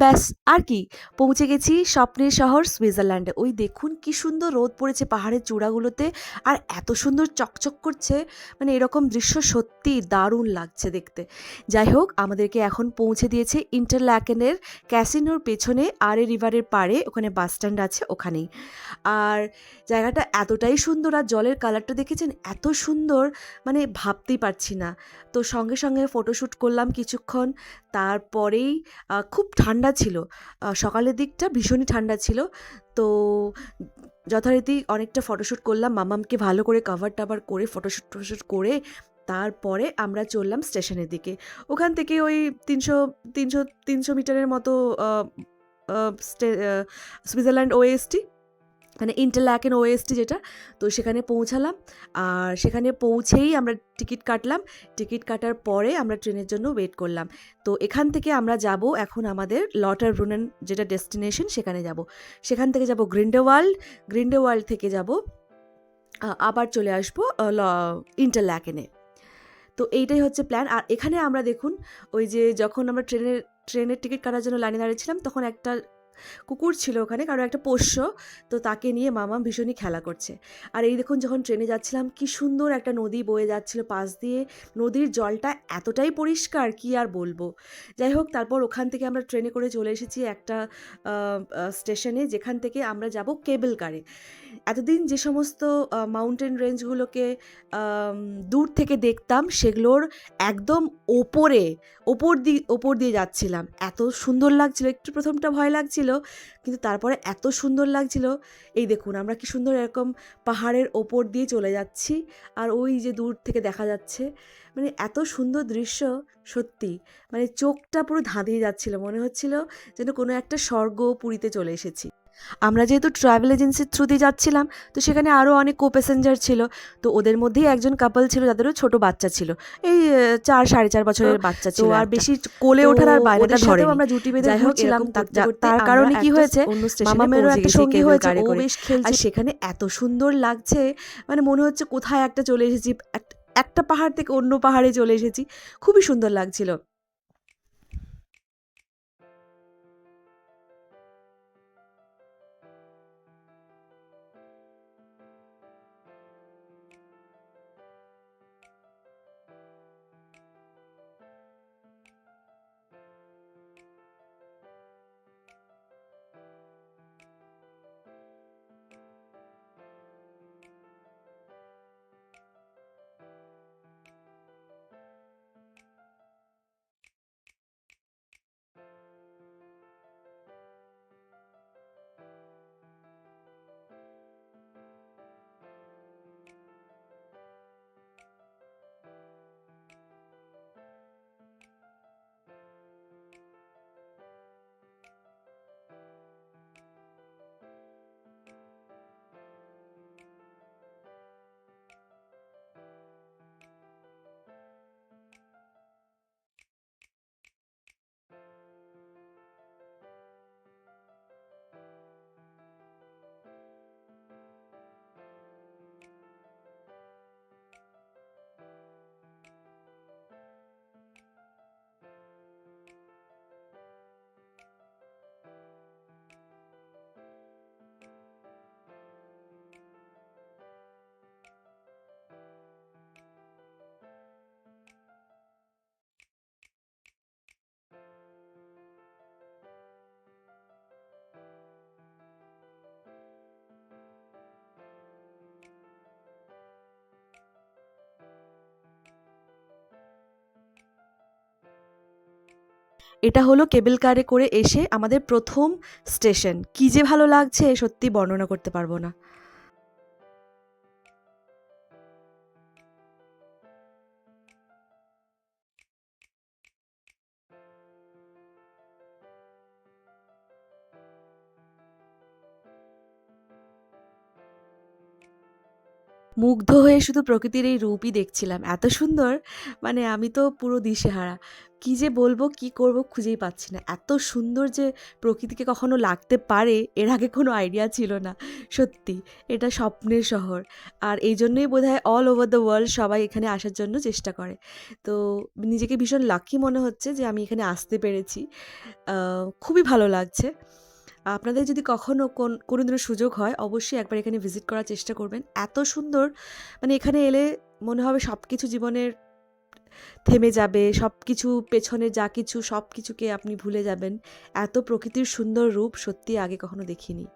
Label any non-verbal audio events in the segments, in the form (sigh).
ব্যাস, আর কি। পৌঁছে গেছি স্বপ্নের শহর সুইজারল্যান্ডে। ওই দেখুন কি সুন্দর রোদ পড়েছে পাহাড়ের চূড়াগুলোতে, আর এত সুন্দর চকচক করছে। মানে এরকম দৃশ্য সত্যি দারুণ লাগছে দেখতে। যাই হোক, আমাদেরকে এখন পৌঁছে দিয়েছে ইন্টারল্যাকেনের ক্যাসিনোর পেছনে, আর এ রিভারের পাড়ে, ওখানে বাস স্ট্যান্ড আছে ওখানেই। আর জায়গাটা এতটাই সুন্দর, আর জলের কালারটা দেখেছেন? এত সুন্দর মানে ভাবতেই পারছি না। তো সঙ্গে সঙ্গে ফটোশ্যুট করলাম কিছুক্ষণ। তারপরেই খুব ঠান্ডা ছিল। সকালের দিকটা ভীষণই ঠান্ডা ছিল। তো যথারীতি অনেকটা ফটোশ্যুট করলাম, মামামকে ভালো করে কাভার টাভার করে ফটোশ্যুট ফটোশ্যুট করে তারপরে আমরা চললাম স্টেশনের দিকে। ওখান থেকে ওই তিনশো তিনশো তিনশো মিটারের মতো সুইজারল্যান্ড ওএসটি মানে ইন্টারল্যাকেন ওএসটি যেটা, তো সেখানে পৌঁছালাম। আর সেখানে পৌঁছেই আমরা টিকিট কাটলাম। টিকিট কাটার পরে আমরা ট্রেনের জন্য ওয়েট করলাম। তো এখান থেকে আমরা যাব এখন আমাদের লটার ব্রুনেন যেটা ডেস্টিনেশন, সেখানে যাব। সেখান থেকে যাব গ্রিন্ডেওয়ার্ল্ড গ্রিন্ডেওয়ার্ল্ড থেকে যাব আবার চলে আসব ল ইন্টারল্যাকেনে তো এইটাই হচ্ছে প্ল্যান আর এখানে আমরা দেখুন, ওই যে যখন আমরা ট্রেনের ট্রেনের টিকিট কাটার জন্য লাইনে দাঁড়িয়েছিলাম তখন একটা কুকুর ছিল ওখানে কারণ একটা পোষ্য, তো তাকে নিয়ে মামা ভীষণই খেলা করছে। আর এই দেখুন যখন ট্রেনে যাচ্ছিলাম, কি সুন্দর একটা নদী বয়ে যাচ্ছিল পাশ দিয়ে। নদীর জলটা এতটাই পরিষ্কার, কি আর বলব। যাই হোক, তারপর ওখান থেকে আমরা ট্রেনে করে চলে এসেছি একটা স্টেশনে, যেখান থেকে আমরা যাব কেবল কারে। এতদিন যে সমস্ত মাউন্টেন রেঞ্জগুলোকে দূর থেকে দেখতাম, সেগুলোর একদম ওপরে, ওপর দিয়ে ওপর দিয়ে যাচ্ছিলাম। এত সুন্দর লাগছিল, একটু প্রথমটা ভয় লাগছিল, কিন্তু তারপরে এত সুন্দর লাগছিল। এই দেখুন, আমরা কি সুন্দর এরকম পাহাড়ের ওপর দিয়ে চলে যাচ্ছি, আর ওই যে দূর থেকে দেখা যাচ্ছে। মানে এত সুন্দর দৃশ্য, সত্যি। মানে চোখটা পুরো ধাঁধিয়ে যাচ্ছিল, মনে হচ্ছিল যেন কোনো একটা স্বর্গ পুরীতে চলে এসেছি। আমরা যেহেতু ট্রাভেল এজেন্সির থ্রুতে যাচ্ছিলাম তো সেখানে আরও অনেক কো প্যাসেঞ্জার ছিল। তো ওদের মধ্যেই একজন কাপল ছিল যাদেরও ছোট বাচ্চা ছিল। এই চার সাড়ে চার বছরের বাচ্চা ছিল আর বেশি কোলে ওঠার আর সাথেও ধরেনি। আমরা জুটি বেঁধে ঘুরছিলাম, তার- কারণে কি হয়েছে মামামেরও একটা সঙ্গী হয়েছে ও বেশ খেলছে। আর সেখানে এত সুন্দর লাগছে মানে মনে হচ্ছে কোথায় একটা চলে এসেছি একটা পাহাড় থেকে অন্য পাহাড়ে চলে এসেছি খুবই সুন্দর লাগছিল। এটা হলো কেবল কারে করে এসে আমাদের প্রথম স্টেশন। কী যে ভালো লাগছে, সত্যি বর্ণনা করতে পারব না। মুগ্ধ হয়ে শুধু প্রকৃতির এই রূপই দেখছিলাম। এত সুন্দর মানে আমি তো পুরো দিশেহারা। কি যে বলব, কি করব খুঁজেই পাচ্ছি না। এত সুন্দর যে প্রকৃতিকে কখনো লাগতে পারে, এর আগে কোনো আইডিয়া ছিল না। সত্যি, এটা স্বপ্নের শহর। আর এই জন্যই বোধ হয় অল ওভার দ্য ওয়ার্ল্ড সবাই এখানে আসার জন্য চেষ্টা করে। তো নিজেকে ভীষণ লাকি মনে হচ্ছে যে আমি এখানে আসতে পেরেছি। খুবই ভালো লাগছে। আপনাদের যদি কখনো কোন কোনো দিনের সুযোগ হয়, অবশ্যই একবার এখানে ভিজিট করার চেষ্টা করবেন। এত সুন্দর মানে এখানে এলে মনে হবে সব কিছু জীবনের থেমে যাবে সব কিছু পেছনে যা কিছু সব কিছুকে আপনি ভুলে যাবেন। এত প্রকৃতির সুন্দর রূপ সত্যি আগে কখনো দেখিনি।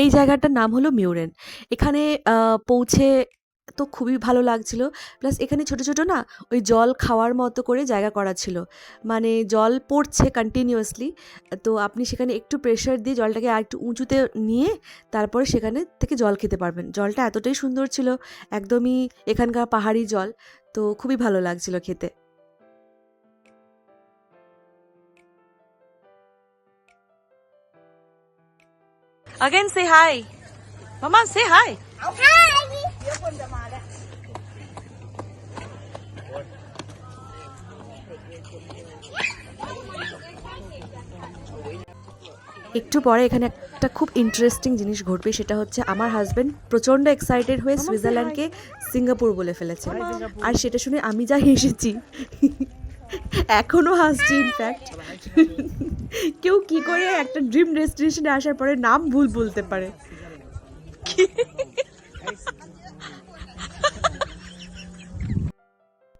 এই জায়গাটার নাম হলো মিউরেন। এখানে পৌঁছে তো খুবই ভালো লাগছিল। প্লাস এখানে ছোট ছোট না ওই জল খাওয়ার মতো করে জায়গা করা ছিল। মানে জল পড়ছে কন্টিনিউয়াসলি তো আপনি সেখানে একটু প্রেশার দিয়ে জলটাকে আর একটু উঁচুতে নিয়ে তারপরে সেখানে থেকে জল খেতে পারবেন। জলটা এতটাই সুন্দর ছিল, একদমই এখানকার পাহাড়ি জল, তো খুবই ভালো লাগছিল খেতে। Again, say hi. Mama, say hi. Hi. একটু পরে এখানে একটা খুব ইন্টারেস্টিং জিনিস ঘটবে সেটা হচ্ছে আমার হাজব্যান্ড প্রচণ্ড এক্সাইটেড হয়ে সুইজারল্যান্ডকে সিঙ্গাপুর বলে ফেলেছে আর সেটা শুনে আমি যা হেসেছি এখনও হাসছি ইনফ্যাক্ট কেউ কি করে একটা ড্রিম ডেস্টিনেশনে আসার পরে নাম ভুল বলতে পারে?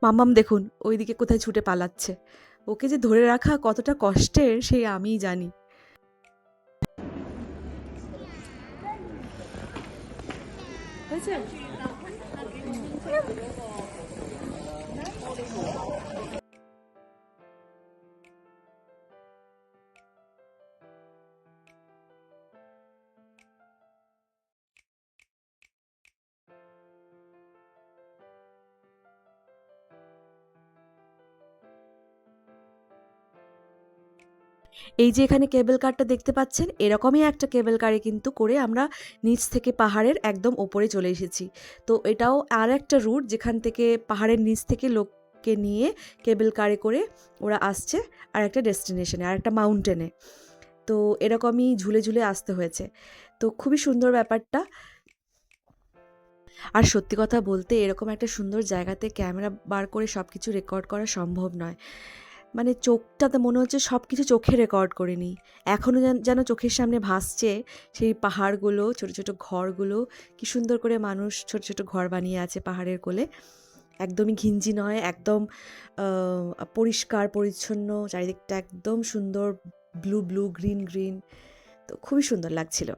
মামাম দেখুন, ওইদিকে কোথায় ছুটে পালাচ্ছে। ওকে যে ধরে রাখা কতটা কষ্টের, সেই আমিই জানি। এই যে এখানে কেবল কারটা দেখতে পাচ্ছেন, এরকমই একটা কেবল কারে কিন্তু করে আমরা নিচ থেকে পাহাড়ের একদম ওপরে চলে এসেছি। তো এটাও আর একটা রুট যেখান থেকে পাহাড়ের নিচ থেকে লোককে নিয়ে কেবল কারে করে ওরা আসছে আর একটা ডেস্টিনেশনে আর একটা মাউন্টেনে। তো এরকমই ঝুলে ঝুলে আসতে হয়েছে। তো খুবই সুন্দর ব্যাপারটা। আর সত্যি কথা বলতে এরকম একটা সুন্দর জায়গাতে ক্যামেরা বার করে সব কিছু রেকর্ড করা সম্ভব নয়। মানে চোখটাতে মনে হচ্ছে সব কিছু চোখে রেকর্ড করে নিই। এখনও যেন চোখের সামনে ভাসছে সেই পাহাড়গুলো, ছোট ছোট ঘরগুলো। কি সুন্দর করে মানুষ ছোট ছোট ঘর বানিয়ে আছে পাহাড়ের কোলে। একদমই ঘিঞ্জি নয়, একদম পরিষ্কার, পরিচ্ছন্ন, চারিদিকটা একদম সুন্দর ব্লু ব্লু গ্রিন গ্রিন তো খুবই সুন্দর লাগছিল।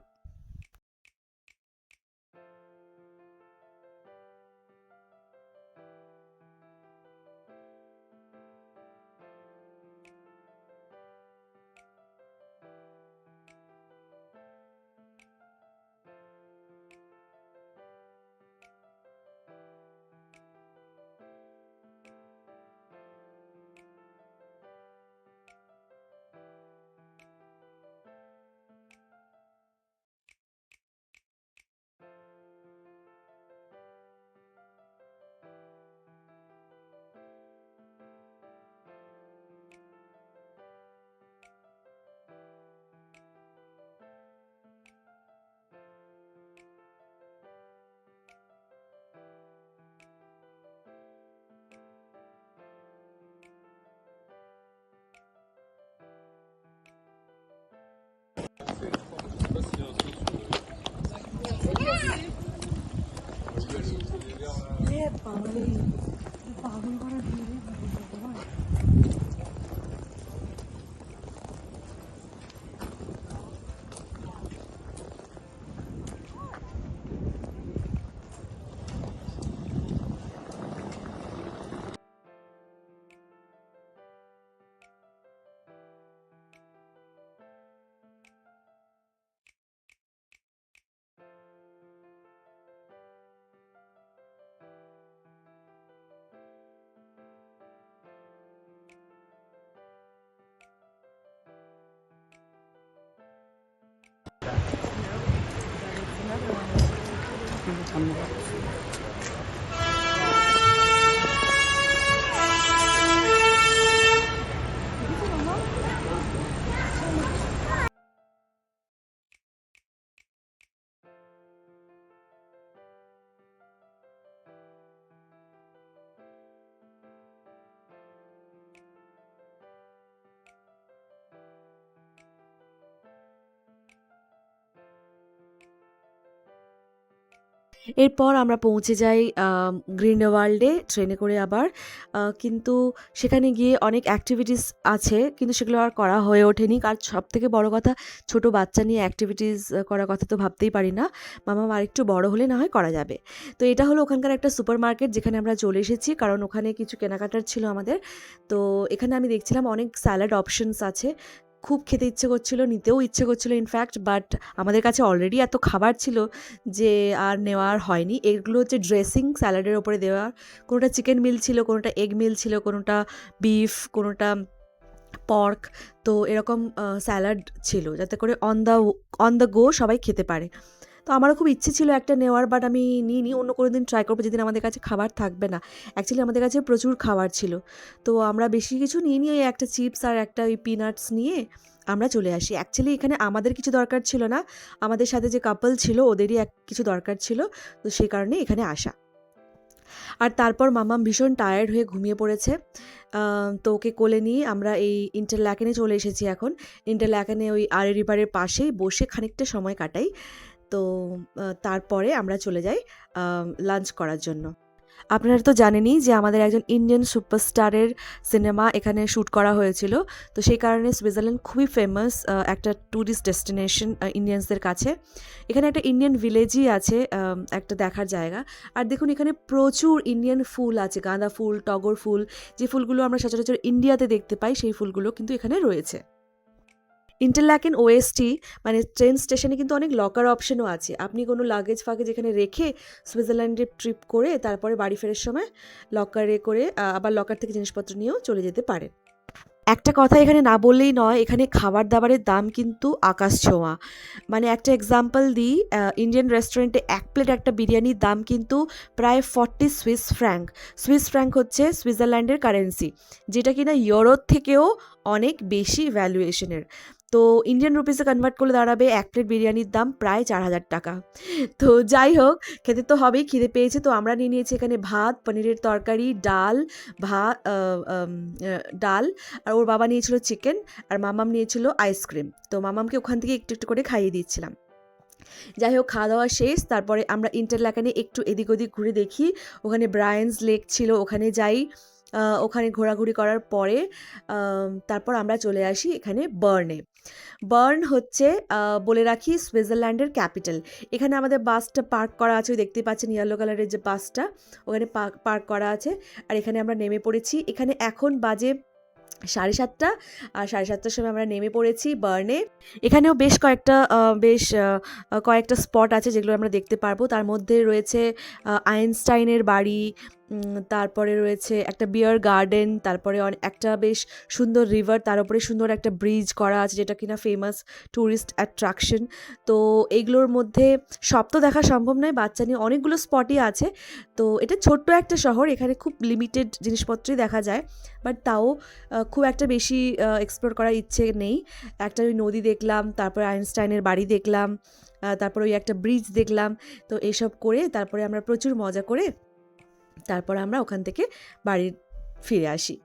family あんま এরপর আমরা পৌঁছে যাই গ্রিন ওয়ার্ল্ডে ট্রেনে করে আবার। কিন্তু সেখানে গিয়ে অনেক অ্যাক্টিভিটিস আছে, কিন্তু সেগুলো আর করা হয়ে ওঠেনি। কারণ সব থেকে বড় কথা, ছোট বাচ্চা নিয়ে অ্যাক্টিভিটিস করার কথা তো ভাবতেই পারি না। মামা আর একটু বড় হলে না হয় করা যাবে। তো এটা হলো ওখানকার একটা সুপার মার্কেট যেখানে আমরা চলে এসেছি, কারণ ওখানে কিছু কেনাকাটার ছিল আমাদের। তো এখানে আমি দেখছিলাম অনেক স্যালাড অপশনস আছে। খুব খেতে ইচ্ছে করছিল, নিতেও ইচ্ছে করছিল ইনফ্যাক্ট বাট আমাদের কাছে অলরেডি এত খাবার ছিল যে আর নেওয়ার হয়নি। এগুলো হচ্ছে ড্রেসিং স্যালাডের ওপরে দেওয়া। কোনোটা চিকেন মিল ছিল, কোনোটা এগ মিল ছিল, কোনোটা বিফ কোনোটা পর্ক তো এরকম স্যালাড ছিল, যাতে করে on the on the go সবাই খেতে পারে। তো আমারও খুব ইচ্ছে ছিল একটা নেওয়ার বাট আমি নিই নিইনি। অন্য কোনো দিন ট্রাই করব, যেদিন আমাদের কাছে খাবার থাকবে না। অ্যাকচুয়ালি আমাদের কাছে প্রচুর খাবার ছিল। তো আমরা বেশি কিছু নিয়ে নিয়ে ওই একটা চিপস আর একটা ওই পিনাটস নিয়ে আমরা চলে আসি। অ্যাকচুয়ালি এখানে আমাদের কিছু দরকার ছিল না। আমাদের সাথে যে কাপল ছিল, ওদেরই এক কিছু দরকার ছিল। তো সেই কারণে এখানে আসা। আর তারপর মামাম ভীষণ টায়ার্ড হয়ে ঘুমিয়ে পড়েছে। তো ওকে কোলে নিয়ে আমরা এই ইন্টারল্যাকেনে চলে এসেছি এখন। ইন্টারল্যাকেনে ওই আরে রিভারের পাশেই বসে খানিকটা সময় কাটাই। তো তারপরে আমরা চলে যাই লাঞ্চ করার জন্য। আপনারা তো জানেনই যে আমাদের একজন ইন্ডিয়ান সুপারস্টারের সিনেমা এখানে শ্যুট করা হয়েছিল। তো সেই কারণে সুইজারল্যান্ড খুবই ফেমাস একটা ট্যুরিস্ট ডেস্টিনেশন ইন্ডিয়ানসদের কাছে। এখানে একটা ইন্ডিয়ান ভিলেজই আছে একটা দেখার জায়গা। আর দেখুন, এখানে প্রচুর ইন্ডিয়ান ফুল আছে, গাঁদা ফুল, টগর ফুল। যে ফুলগুলো আমরা সচরাচর ইন্ডিয়াতে দেখতে পাই, সেই ফুলগুলো কিন্তু এখানে রয়েছে। ইন্টারল্যাকেন ওএসটি মানে ট্রেন স্টেশনে কিন্তু অনেক লকার অপশনও আছে। আপনি কোনো লাগেজ ফাগেজ এখানে রেখে সুইজারল্যান্ডে ট্রিপ করে তারপরে বাড়ি ফেরার সময় লকারে করে আবার লকার থেকে জিনিসপত্র নিয়েও চলে যেতে পারেন। একটা কথা এখানে না বললেই নয়, এখানে খাবার দাবারের দাম কিন্তু আকাশ ছোঁয়া। মানে একটা এক্সাম্পল দিই ইন্ডিয়ান রেস্টুরেন্টে এক প্লেট একটা বিরিয়ানির দাম কিন্তু প্রায় forty Swiss franc Swiss franc হচ্ছে সুইজারল্যান্ডের কারেন্সি যেটা কিনা ইউরোর থেকেও অনেক বেশি ভ্যালুয়েশনের তো ইন্ডিয়ান রুপিসে কনভার্ট করলে দাঁড়াবে এক প্লেট বিরিয়ানির দাম প্রায় চার হাজার টাকা। তো যাই হোক, খেতে তো হবেই, খিদে পেয়েছে তো আমরা নিয়ে নিয়েছি এখানে ভাত, পনিরের তরকারি, ডাল, ভাত ডাল, আর ওর বাবা নিয়েছিল চিকেন আর মামাম নিয়েছিল আইসক্রিম তো মামামকে ওখান থেকে একটু একটু করে খাইয়ে দিচ্ছিলাম যাই হোক, খাওয়া দাওয়া শেষ, তারপরে আমরা ইন্টারল্যাকানে একটু এদিক ওদিক ঘুরে দেখি। ওখানে ব্রায়ান্স লেক ছিল, ওখানে যাই ওখানে ঘোরাঘুরি করার পরে তারপর আমরা চলে আসি এখানে বার্নে বার্ন হচ্ছে বলে রাখি সুইজারল্যান্ডের ক্যাপিটাল। এখানে আমাদের বাসটা পার্ক করা আছে, ওই দেখতে পাচ্ছেন ইয়েলো কালারের যে বাসটা, ওখানে পার্ক করা আছে, আর এখানে আমরা নেমে পড়েছি। এখানে এখন বাজে সাড়ে সাতটা, আর সাড়ে সাতটার সময় আমরা নেমে পড়েছি বার্নে। এখানেও বেশ কয়েকটা বেশ কয়েকটা স্পট আছে যেগুলো আমরা দেখতে পারব। তার মধ্যে রয়েছে আইনস্টাইনের বাড়ি তারপরে রয়েছে একটা বিয়ার গার্ডেন তারপরে একটা বেশ সুন্দর রিভার তার উপরে সুন্দর একটা ব্রিজ করা আছে যেটা কিনা ফেমাস ট্যুরিস্ট অ্যাট্রাকশন তো এইগুলোর মধ্যে সব তো দেখা সম্ভব নয়, বাচ্চা নিয়ে অনেকগুলো স্পটই আছে। তো এটা ছোট্ট একটা শহর, এখানে খুব লিমিটেড জিনিসপত্রই দেখা যায় বাট তাও খুব একটা বেশি এক্সপ্লোর করার ইচ্ছে নেই। একটা ওই নদী দেখলাম, তারপরে আইনস্টাইনের বাড়ি দেখলাম তারপরে ওই একটা ব্রিজ দেখলাম, তো এসব করে তারপরে আমরা প্রচুর মজা করে তারপর আমরা ওখান থেকে বাড়ির ফিরে আসি।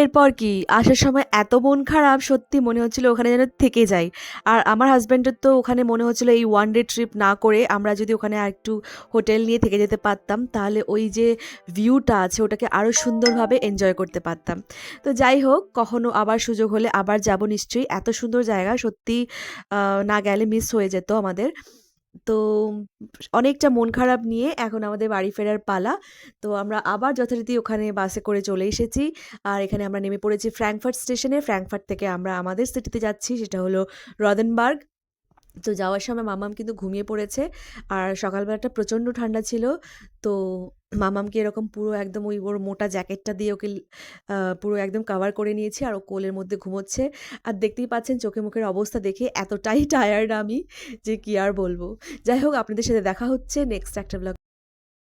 এরপর কি? আসার সময় এত মন খারাপ, সত্যি মনে হচ্ছিল ওখানে যেন থেকে যাই। আর আমার হাজব্যান্ডের তো ওখানে মনে হচ্ছিল এই ওয়ান ডে ট্রিপ না করে আমরা যদি ওখানে আর একটু হোটেল নিয়ে থেকে যেতে পারতাম, তাহলে ওই যে ভিউটা আছে ওটাকে আরও সুন্দরভাবে এনজয় করতে পারতাম। তো যাই হোক, কখনো আবার সুযোগ হলে আবার যাব নিশ্চয়ই। এত সুন্দর জায়গা, সত্যি না গেলে মিস হয়ে যেত আমাদের। তো অনেকটা মন খারাপ নিয়ে এখন আমাদের বাড়ি ফেরার পালা। তো আমরা আবার যথারীতি ওখানে বাসে করে চলে এসেছি। আর এখানে আমরা নেমে পড়েছি ফ্র্যাঙ্কফার্ট স্টেশনে। ফ্র্যাঙ্কফার্ট থেকে আমরা আমাদের সিটিতে যাচ্ছি। সেটা হলো রদেনবার্গ। তো যাওয়ার সময় মামাম কিন্তু ঘুমিয়ে পড়েছে। আর সকালবেলাটা প্রচণ্ড ঠান্ডা ছিল। তো মামামকে এরকম পুরো একদম ওই ওর মোটা জ্যাকেটটা দিয়ে ওকে পুরো একদম কাভার করে নিয়েছি আর ও কোলের মধ্যে ঘুমোচ্ছে। আর দেখতেই পাচ্ছেন চোখে মুখের অবস্থা দেখে এতটাই (laughs) টায়ার্ড আমি যে কি আর বলব। যাই হোক, আপনাদের সাথে দেখা হচ্ছে নেক্সট একটা ব্লগ